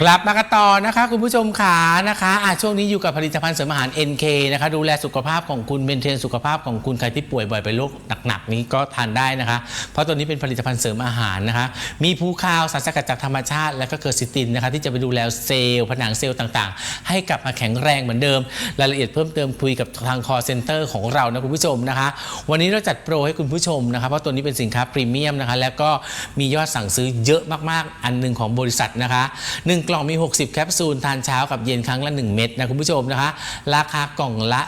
กลับมากันต่อนะคะ คุณผู้ชมขานะคะอะช่วงนี้อยู่กับผลิตภัณฑ์เสริมอาหาร NK นะคะดูแลสุขภาพของคุณเมนเทนสุขภาพของคุณใครที่ป่วยบ่อยเป็นโรคหนักๆนี้ก็ทานได้นะคะ เพราะตัวนี้เป็นผลิตภัณฑ์เสริมอาหารนะคะ มีภูคาวสารสกัดจากธรรมชาติ และก็เกิดซิตินนะคะที่จะไปดูแลเซลล์ผนังเซลล์ต่างๆ ให้กลับมาแข็งแรงเหมือนเดิม รายละเอียดเพิ่มเติมคุยกับทางคอเซ็นเตอร์ของเรานะคุณผู้ชมนะคะ วันนี้เราจัดโปรให้คุณผู้ชมนะคะเพราะตัวนี้เป็นสินค้าพรีเมียมนะคะแล้วก็มียอดสั่งซื้อเยอะมากๆ อันหนึ่งของบริษัทนะคะหกล่องมี 60 แคปซูล ทานเช้ากับเย็นครั้งละ 1 เม็ดนะคุณผู้ชมนะคะ ราคากล่องละ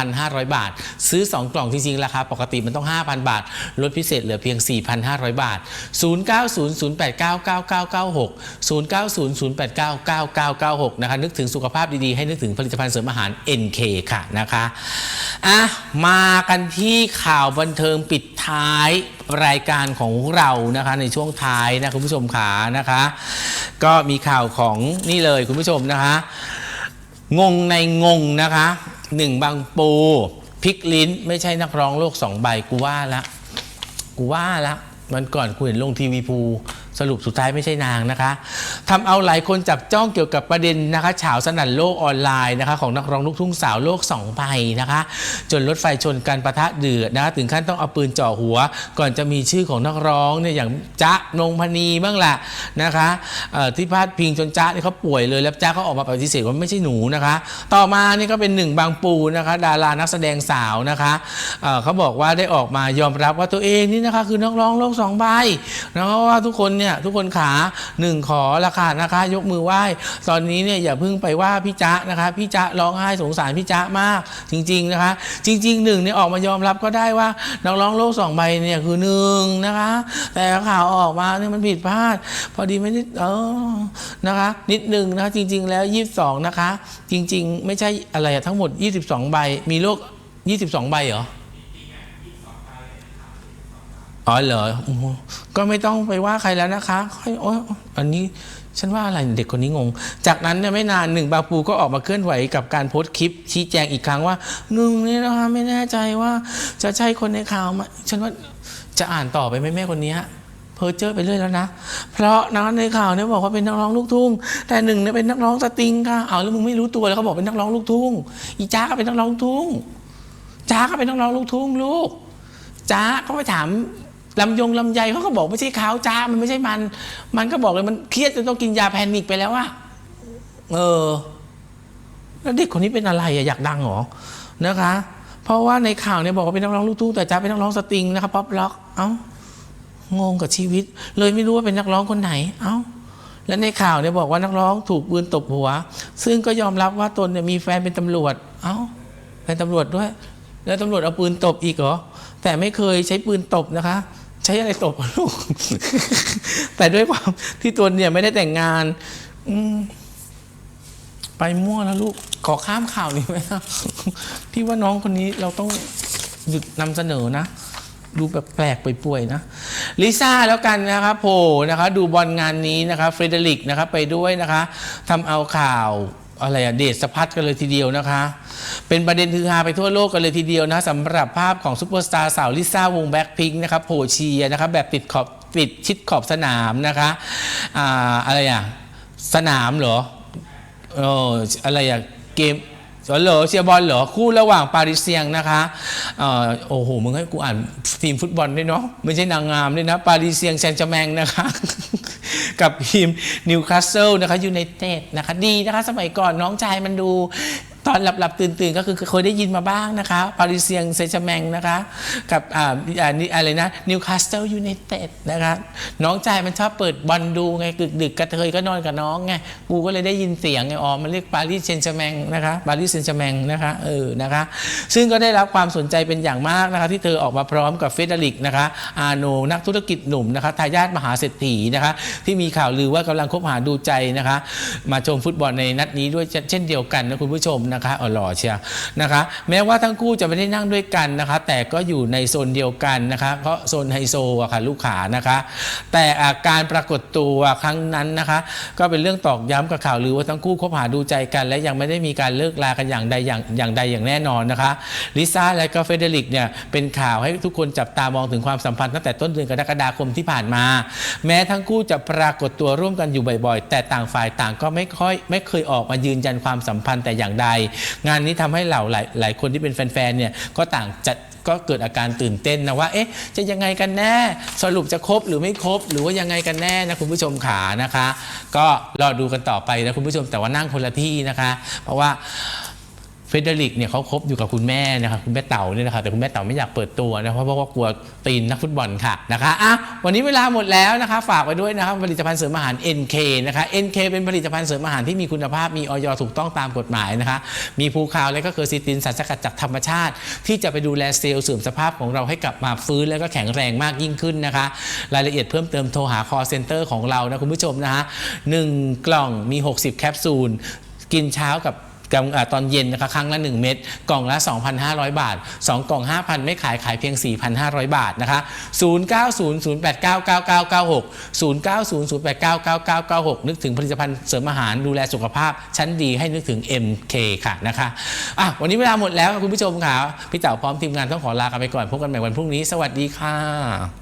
2,500 บาท ซื้อ 2 กล่องจริงๆ ราคาปกติมันต้อง 5,000 บาท ลดพิเศษเหลือเพียง 4,500 บาท 0900899996 0900899996 นะคะ นึกถึงสุขภาพดีๆ ให้นึกถึงผลิตภัณฑ์เสริมอาหาร NK ค่ะนะคะอะมากันที่ข่าวบันเทิงปิดท้ายรายการของเรานะคะในช่วงท้ายนะคุณผู้ชมขานะคะ ก็มีข่าวของนี่เลยคุณผู้ชมนะคะ งงในงงนะคะหนึ่งบางปูพลิกลิ้น ไม่ใช่นักร้องโลกสองใบกูว่าละ กูว่าละ มันก่อนกูเห็นลงทีวีภู สรุปสุดท้ายไม่ใช่นางนะคะทำเอาหลายคนจับจ้องเกี่ยวกับประเด็นนะคะฉาวสนั่นโลกออนไลน์นะคะของนักร้องลูกทุ่งสาวโลกสองใบนะคะ จนรถไฟชนกันประทะเดือดนะคะถึงขั้นต้องเอาปืนจ่อหัว ก่อนจะมีชื่อของนักร้องเนี่ยอย่างจ๊ะนงพนีบ้างแหละนะคะที่พาดพิงจนจ๊ะเนี่ยเขาป่วยเลยแล้วจ๊ะเขาออกมาปฏิเสธว่าไม่ใช่หนูนะคะ ต่อมานี่ก็เป็นหนึ่งบางปูนะคะดารานักแสดงสาวนะคะเเขาบอกว่าได้ออกมายอมรับว่าตัวเองนี่นะคะคือนักร้องโลกสองใบนะคะว่าทุกคนเนี่ยทุกคนขาหนึ่งขอราคานะคะ ยกมือไหว้ ตอนนี้เนี่ยอย่าเพิ่งไปว่าพี่จ๊ะนะคะพี่จ๊ะร้องไห้สงสารพี่จ๊ะมาก จริง ๆนะคะ จริงๆหนึ่งเนี่ยออกมายอมรับก็ได้ว่านักร้องโลกสองใบเนี่ยคือหนึ่งนะคะ แต่ข่าวออกมาเนี่ยมันผิดพลาด พอดีไม่ได้เออนะคะ นิดหนึ่งนะคะจริง ๆ แล้วยี่สิบสองนะคะ จริง ๆ ไม่ใช่อะไรทั้งหมด 22 ใบมีโลก22 ใบเหรอ อ๋อเหรอก็ไม่ต้องไปว่าใครแล้วนะคะค่อยโอยอันนี้ฉันว่าอะไรเด็กคนนี้งง จากนั้นเนี่ยไม่นานหนึ่งบาปูก็ออกมาเคลื่อนไหวกับการโพสต์คลิป ชี้แจงอีกครั้งว่าหนึ่งนี่นะคะไม่แน่ใจว่าจะใช่คนในข่าวไหมฉันว่าจะอ่านต่อไปไหมแม่คนนี้เพอเจอไปเรื่อยแล้วนะ เพราะนักในข่าวเนี่ยบอกว่าเป็นนักร้องลูกทุ่ง แต่หนึ่งเนี่ยเป็นนักร้องสตริงค่ะเอาแล้วมึงไม่รู้ตัวแล้วเขาบอกเป็นนักร้องลูกทุ่ง อีจ้าก็เป็นนักร้องลูกทุ่งจ้าก็เป็นนักร้องลูกทุ่งลูกจ้าก็ไปถาม ลำยงลำไยเขาก็บอกไม่ใช่เขาจ้ามันไม่ใช่มัน มันก็บอกเลยมันเครียดจนต้องกินยาแพนิกไปแล้วอะเออ แล้วเด็กคนนี้เป็นอะไรอะอยากดังเหรอนะคะ เพราะว่าในข่าวเนี่ยบอกว่าเป็นนักร้องลูกทุ่งแต่จ้าเป็นนักร้องสตริงนะคะป๊อปล็อก เอ้างงกับชีวิต เลยไม่รู้ว่าเป็นนักร้องคนไหน เอ้าแล้วในข่าวเนี่ยบอกว่านักร้องถูกปืนตบหัว ซึ่งก็ยอมรับว่าตนเนี่ยมีแฟนเป็นตำรวจ เอ้าเป็นตำรวจด้วย แล้วตำรวจเอาปืนตบอีกเหรอแต่ไม่เคยใช้ปืนตบนะคะ ใช้อะไรตบอะลูก แต่ด้วยความที่ตนเนี่ยไม่ได้แต่งงานอไปมั่วแล้วลูก ขอข้ามข่าวนี้ไหมนะพี่ว่าน้องคนนี้เราต้องหยุดนำเสนอนะดูแบบแปลกป่วยๆนะลิซ่าแล้วกันนะคะโผล่นะคะดูบอลงานนี้นะคะเฟรเดริกนะคะไปด้วยนะคะทำเอาข่าวอะไรอะเดชสะพัดกันเลยทีเดียวนะคะ เป็นประเด็นฮือฮาไปทั่วโลกกันเลยทีเดียวนะสำหรับภาพของซุปเปอร์สตาร์สาวลิซ่าวงแบ็คพิงค์นะคะโผล่เชียนะคะแบบติดขอบติดชิดขอบสนามนะคะอ่าอะไรอะสนามเหรอเอออะไรอะเกมเหรอเชียร์บอลเหรอคู่ระหว่างปาริสเซียงนะคะเอ่อโอ้โหมึงให้กูอ่านทีมฟุตบอลด้วยเนาะไม่ใช่นางงามด้วยนะ ปาริสเซียงแซงต์แชร์แมงนะคะ กับทีมนิวคาสเซิลนะคะยูไนเต็ดนะคะดีนะคะ สมัยก่อนน้องชายมันดู ตอนหลับหลับตื่นตื่นๆก็คือเคยได้ยินมาบ้างนะคะปาริเซียงเซนต์แมงนะคะ กับอ่าอ่านี่อะไรนะนิวคาสเซิลยูไนเต็ดนะคะน้องชายมันชอบเปิดบอลดูไงดึกดึกกระเทยก็นอนกับน้องไงกูก็เลยได้ยินเสียงไงอ๋อมันเรียกปารีสเซนต์แชร์แมงนะคะปารีสเซนต์แชร์แมงนะคะเออนะคะซึ่งก็ได้รับความสนใจเป็นอย่างมากนะคะที่เธอออกมาพร้อมกับเฟเดริกนะคะอาโนนักธุรกิจหนุ่มนะคะทายาทมหาเศรษฐีนะคะที่มีข่าวลือว่ากำลังคบหาดูใจนะคะมาชมฟุตบอลในนัดนี้ด้วยเช่นเดียวกันนะคุณผู้ชมนะคะอ๋อหล่อเชียนะคะ แม้ว่าทั้งคู่จะไม่ได้นั่งด้วยกันนะคะ แต่ก็อยู่ในโซนเดียวกันนะคะ เพราะโซนไฮโซอะค่ะลูกขานะคะ แต่อาการปรากฏตัวครั้งนั้นนะคะ ก็เป็นเรื่องตอกย้ำกับข่าวลือว่าทั้งคู่คบหาดูใจกัน และยังไม่ได้มีการเลิกลากันอย่างใดอย่างอย่างใดอย่างแน่นอนนะคะลิซ่าและก็เฟเดริกเนี่ยเป็นข่าวให้ทุกคนจับตามองถึงความสัมพันธ์ตั้งแต่ต้นเดือนกรกฎาคมที่ผ่านมา แม้ทั้งคู่จะปรากฏตัวร่วมกันอยู่บ่อยๆ แต่ต่างฝ่ายต่างก็ไม่ค่อยไม่เคยออกมายืนยันความสัมพันธ์แต่อย่างใดงานนี้ทำให้เหล่าหลายหลายคนที่เป็นแฟนๆเนี่ยก็ต่างจัดก็เกิดอาการตื่นเต้นนะว่า เอ๊ะ จะยังไงกันแน่ สรุปจะครบหรือไม่ครบ หรือว่ายังไงกันแน่นะคุณผู้ชมขานะคะ ก็รอดูกันต่อไปนะคุณผู้ชมแต่ว่านั่งคนละที่นะคะ เพราะว่า เฟเดริกเนี่ยเขาคบอยู่กับคุณแม่นะคะคุณแม่เต่าเนี่ยนะคะแต่คุณแม่เต่าไม่อยากเปิดตัวนะเพราะว่ากลัวตีนนักฟุตบอลค่ะนะคะอะวันนี้เวลาหมดแล้วนะคะฝากไว้ด้วยนะคะผลิตภัณฑ์เสริมอาหาร NK นะคะ NK เป็นผลิตภัณฑ์เสริมอาหารที่มีคุณภาพมีออยถูกต้องตามกฎหมายนะคะมีภูคาวและก็เคอร์ซิตินสารสกัดจากธรรมชาติ ที่จะไปดูแลเซลล์เสื่อมสภาพของเราให้กลับมาฟื้นแล้วก็แข็งแรงมากยิ่งขึ้นนะคะ รายละเอียดเพิ่มเติมโทรหา call center ของเรานะคุณผู้ชมนะคะหนึ่งกล่องมี 60 แคปซูลกินเช้ากับ กลางอ่าตอนเย็นนะคะครั้งละ 1 เม็ดกล่องละ 2,500 บาท 2 กล่อง 5,000 ไม่ขายขายเพียง 4,500 บาทนะคะ0900899996 0900899996 นึกถึงผลิตภัณฑ์เสริมอาหารดูแลสุขภาพ ชั้นดีให้นึกถึง MK ค่ะนะคะอะวันนี้เวลาหมดแล้วค่ะคุณผู้ชมค่ะพี่เต๋าพร้อมทีมงานต้องขอลากันไปก่อนพบกันใหม่วันพรุ่งนี้ สวัสดีค่ะ